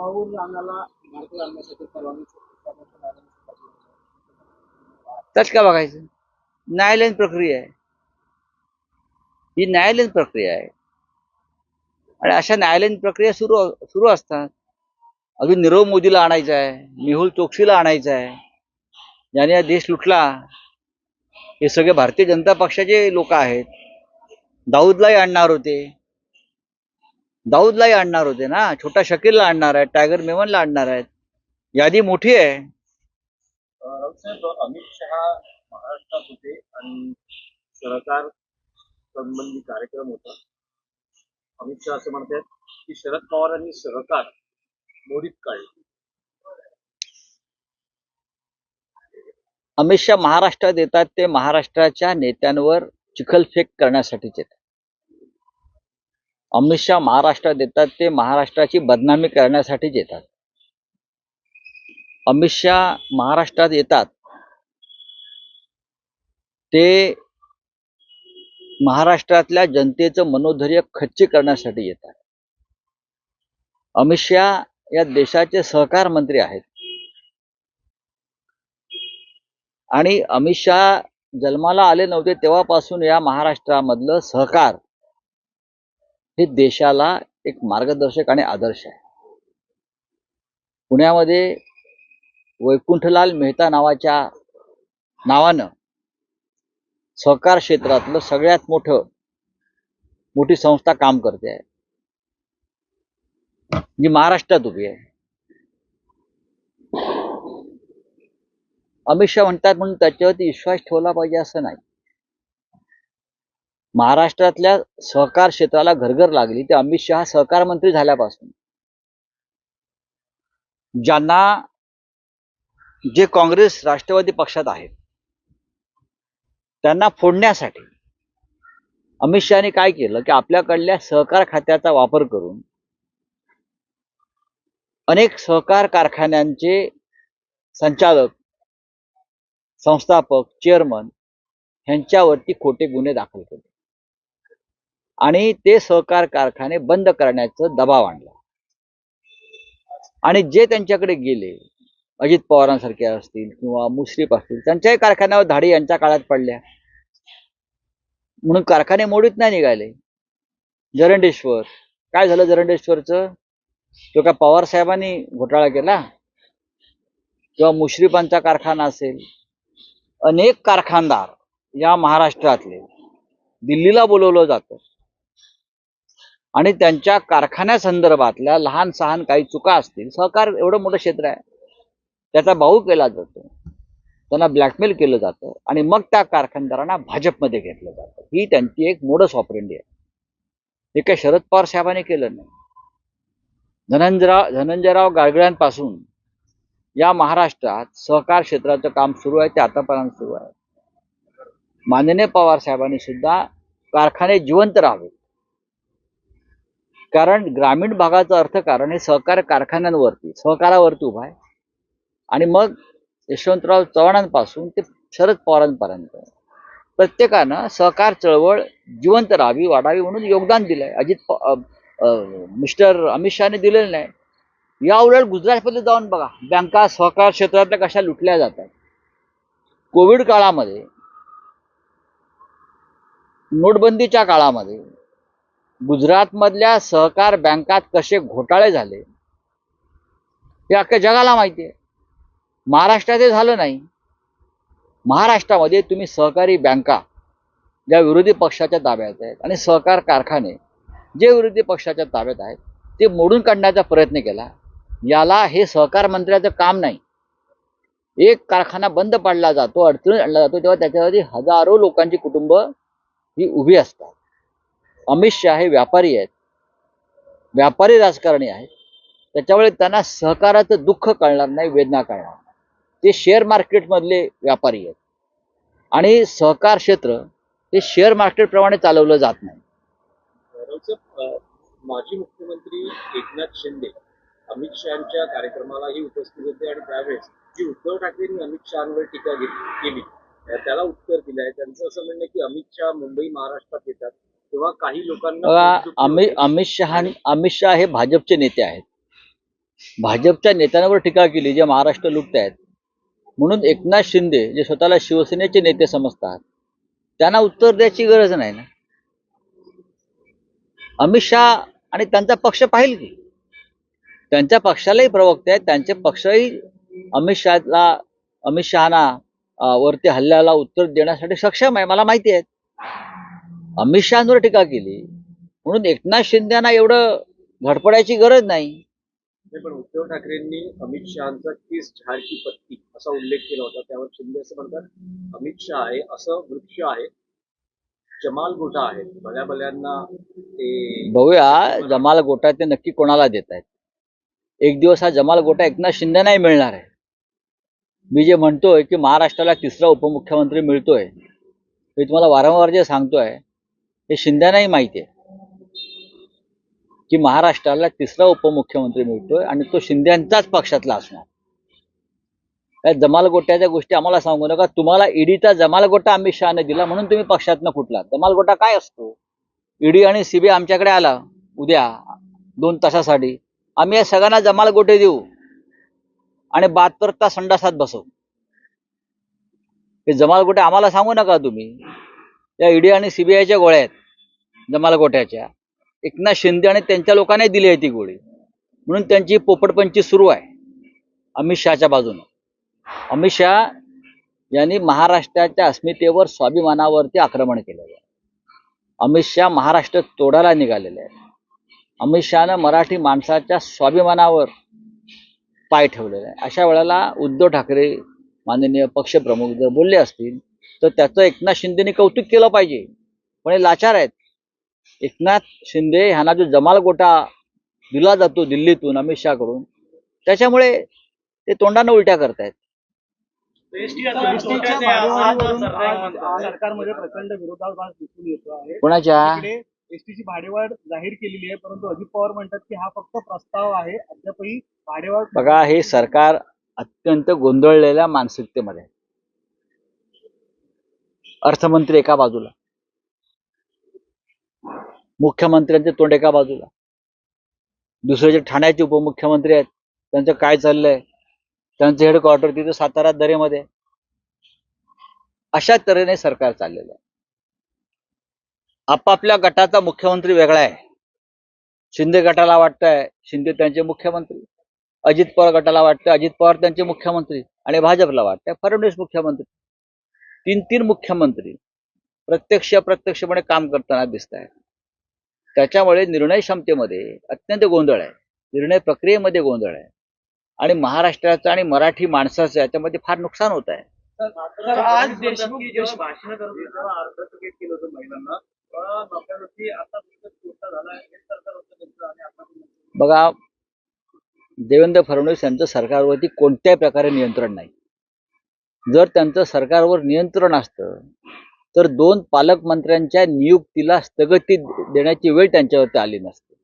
तळावरून आम्हाला मार्ग आणण्यासाठी परवानगी त्यात काय बघायचं? न्यायालयीन प्रक्रिया आहे. ही न्यायालयीन प्रक्रिया आहे. आणि अशा न्यायालयीन प्रक्रिया सुरू सुरू असतात अजून नीरव मोदीला आणायचं आहे मेहुल चोक्सीला आणायचं आहे ज्याने हा देश लुटला. हे सगळे भारतीय जनता पक्षाचे लोक आहेत. दाऊदलाही आणणार होते. दाऊदलाही आणणार होते ना. छोटा शकीलला आणणार आहेत टायगर मेमनला आणणार आहेत. यादी मोठी आहे. अमित शहा महाराष्ट्रात होते आणि सरकार संबंधी कार्यक्रम होता. अमित शहा असं म्हणतात की शरद पवारांनी सरकार मोडीत काढले अमित शहा महाराष्ट्रात येतात ते महाराष्ट्राच्या नेत्यांवर चिखलफेक करण्यासाठीच येतात. अमित शहा महाराष्ट्रात येतात ते महाराष्ट्राची बदनामी करण्यासाठीच येतात. अमित शहा महाराष्ट्रात येतात. ते महाराष्ट्रातल्या जनतेचं मनोधैर्य खच्ची करण्यासाठी येतात. अमित शहा या देशाचे सहकार मंत्री आहेत. आणि अमित शहा जन्माला आले नव्हते तेव्हापासून या महाराष्ट्रामधलं सहकार हे देशाला एक मार्गदर्शक आणि आदर्श आहे. पुण्यामध्ये वैकुंठलाल मेहता नावाच्या नावानं सहकार क्षेत्रातलं सगळ्यात मोठं मोठी संस्था काम करते. आहे जी महाराष्ट्रात उभी आहे. अमित शहा म्हणतात म्हणून त्याच्यावरती विश्वास ठेवला पाहिजे असं नाही. महाराष्ट्रातल्या सहकार क्षेत्राला घरघर लागली ते अमित शहा सहकार मंत्री झाल्यापासून. ज्यांना जे काँग्रेस राष्ट्रवादी पक्षात आहेत त्यांना फोडण्यासाठी अमित शहाने काय केलं की आपल्याकडल्या सहकार खात्याचा वापर करून अनेक सहकार कारखान्यांचे संचालक संस्थापक चेअरमन ह्यांच्यावरती खोटे गुन्हे दाखल केले. आणि ते सहकार कारखाने बंद करण्याचा दबाव आणला. आणि जे त्यांच्याकडे गेले अजित पवारांसारखे असतील किंवा मुश्रीफ असतील त्यांच्याही कारखान्यावर धाडी यांच्या काळात पडल्या. म्हणून कारखाने मोडीत नाही निघाले. जरंडेश्वर काय झालं जरंडेश्वरचं? तो का पवार साहेबांनी घोटाळा केला? किंवा मुश्रीफांचा कारखाना असेल? अनेक कारखानदार या महाराष्ट्रातले दिल्लीला बोलवलं जातं. आणि त्यांच्या कारखान्यासंदर्भातल्या लहान सहान काही चुका असतील सहकार एवढं मोठं क्षेत्र आहे. त्याचा भाऊ केला जातो. त्यांना ब्लॅकमेल केलं जातं. आणि मग त्या कारखानदारांना भाजपमध्ये घेतलं जातं. ही त्यांची एक मोडस ऑपरेंडी आहे. हे काही शरद पवार साहेबांनी केलं नाही. धनंजयराव धनंजयराव गाडगिळांपासून या महाराष्ट्रात सहकार क्षेत्राचं काम सुरू आहे ते आतापर्यंत सुरू आहे. माननीय पवार साहेबांनी सुद्धा कारखाने जिवंत राहावे. कारण ग्रामीण भागाचं अर्थकारण हे सहकार कारखान्यांवरती सहकारावरती उभा आहे. आणि मग यशवंतराव चव्हाणांपासून ते शरद पवारांपर्यंत. प्रत्येकानं सहकार चळवळ जिवंत राहावी वाढावी म्हणून योगदान दिलंय. अजित मिस्टर अमित शहाने दिलेलं नाही. या उलट गुजरातमध्ये जाऊन बघा बँका सहकार क्षेत्रातल्या कशा लुटल्या जातात. कोविड काळामध्ये नोटबंदीच्या काळामध्ये गुजरातमधल्या सहकार बँकात कसे घोटाळे झाले? हे अख्ख्या जगाला माहिती आहे. महाराष्ट्रात हे झालं नाही. महाराष्ट्रामध्ये तुम्ही सहकारी बँका ज्या विरोधी पक्षाच्या ताब्यात आहेत आणि सहकार कारखाने जे विरोधी पक्षाच्या ताब्यात आहेत ते मोडून काढण्याचा प्रयत्न केला. याला हे सहकार मंत्र्याचं काम नाही. एक कारखाना बंद पाडला जातो अडचणीत आणला जातो तेव्हा त्याच्यावरती हजारो लोकांची कुटुंब ही उभी असतात. अमित शहा हे व्यापारी आहेत. व्यापारी राजकारणी आहेत. त्याच्यामुळे त्यांना सहकाराचं दुःख कळणार नाही वेदना कळणार नाही. ते शेअर मार्केटमधले व्यापारी आहेत. आणि सहकार क्षेत्र हे शेअर मार्केटप्रमाणे चालवलं जात नाही. माजी मुख्यमंत्री एकनाथ शिंदे अमित शहाच्या कार्यक्रमालाही उपस्थित होते आणि त्यावेळेस जी उद्धव ठाकरेंनी अमित शहावर टीका केली त्याला उत्तर दिलं आहे त्यांचं असं म्हणणं की अमित शहा मुंबई महाराष्ट्रात येतात. तेव्हा काही लोकांना अमित. अमित शहा अमित शहा हे भाजपचे नेते आहेत. भाजपच्या नेत्यांवर टीका केली जे महाराष्ट्र लुटतायत म्हणून एकनाथ शिंदे जे स्वतःला शिवसेनेचे नेते समजतात त्यांना उत्तर द्यायची गरज नाही ना? अमित शहा आणि त्यांचा पक्ष पाहिल की? त्यांच्या पक्षालाही प्रवक्ते आहेत त्यांचे पक्षही अमित शहाला अमित शहाना वरती हल्ल्याला उत्तर देण्यासाठी सक्षम आहे मला माहिती आहे. अमित शहावर टीका केली. म्हणून एकनाथ शिंदेना एवढं धडपडायची गरज नाही. नाही, पण उद्धव ठाकरेंनी अमित शहाचा केस झाड की पत्ती असा उल्लेख केला होता. त्यावर शिंदे असं म्हणतात अमित शहा आहे असं वृक्ष आहे जमाल गोटा आहे. भल्या भल्यांना ते बघूया जमाल गोटा ते नक्की कोणाला देत आहेत? एक दिवस हा जमाल गोटा एकनाथ शिंदे नाही मिळणार आहे. मी जे म्हणतोय की महाराष्ट्राला तिसरा उपमुख्यमंत्री मिळतोय मी तुम्हाला वारंवार जे सांगतोय हे शिंद्यांनाही माहिती आहे. की महाराष्ट्राला तिसरा उपमुख्यमंत्री मिळतोय आणि तो शिंद्यांचाच पक्षातला असणार. त्या जमालगोट्याच्या गोष्टी आम्हाला सांगू नका तुम्हाला ईडीचा जमाल गोटा अमित शहाने दिला म्हणून तुम्ही पक्षातनं फुटला जमालगोटा काय असतो? ईडी आणि सीबीआय आमच्याकडे आला उद्या दोन तासासाठी. आम्ही या सगळ्यांना जमाल गोटे देऊ आणि बहात्तर तास संडासात बसवू. हे जमाल गोटे आम्हाला सांगू नका तुम्ही. या ईडी आणि सीबीआयच्या गोळ्या आहेत जमाल गोट्याच्या एकनाथ शिंदे आणि त्यांच्या लोकांनी दिली आहे ती गोळी. म्हणून त्यांची पोपटपंची सुरू आहे अमित शहाच्या बाजूने. अमित शहा यांनी महाराष्ट्राच्या अस्मितेवर स्वाभिमानावरती आक्रमण केलेलं आहे. अमित शहा महाराष्ट्र तोडायला निघालेले आहे अमित शहानं मराठी माणसाच्या स्वाभिमानावर पाय ठेवलेला आहे अशा वेळेला उद्धव ठाकरे माननीय पक्षप्रमुख जर बोलले असतील तर त्याचं एकनाथ शिंदेने कौतुक केलं पाहिजे. पण हे लाचार आहेत. एकनाथ शिंदे ह्यांना जो जमाल गोटा दिला जातो दिल्लीतून अमित शहाकडून त्याच्यामुळे ते तोंडानं उलट्या करतायत. सरकारमध्ये प्रचंड विरोधाभास दिसून येतो आहे. कोणाच्या? एसटीची भाडेवाढ जाहीर केलेली आहे परंतु अजित पवार म्हणतात की हा फक्त प्रस्ताव आहे. अद्यापही भाडेवाढ बघा हे सरकार अत्यंत गोंधळलेल्या मानसिकतेमध्ये आहे. अर्थमंत्री एका बाजूला. मुख्यमंत्र्यांचे तोंड एका बाजूला. दुसरे जे ठाण्याचे उपमुख्यमंत्री आहेत त्यांचं काय चाललंय? त्यांचं हेडक्वार्टर तिथे सातारा दरेमध्ये. अशा तऱ्हेने सरकार चाललेलं आहे. आपापल्या गटाचा मुख्यमंत्री वेगळा आहे. शिंदे गटाला वाटतंय शिंदे त्यांचे मुख्यमंत्री. अजित पवार गटाला वाटतं अजित पवार त्यांचे मुख्यमंत्री आणि भाजपला वाटतंय. फडणवीस मुख्यमंत्री. तीन तीन मुख्यमंत्री प्रत्यक्ष अप्रत्यक्षपणे काम करताना दिसत आहेत त्याच्यामुळे निर्णय क्षमतेमध्ये अत्यंत गोंधळ आहे. निर्णय प्रक्रियेमध्ये गोंधळ आहे. आणि महाराष्ट्राचं आणि मराठी माणसाचं याच्यामध्ये फार नुकसान होत आहे. आज देशमुख भाषण अर्ध तिकीट केलं होतं महिलांना. हे बघा देवेंद्र फडणवीस यांचं सरकारवरती कोणत्याही प्रकारे नियंत्रण नाही. जर त्यांचं सरकारवर नियंत्रण असतं तर दोन पालकमंत्र्यांच्या नियुक्तीला स्थगिती देण्याची वेळ त्यांच्यावरती आली नसते.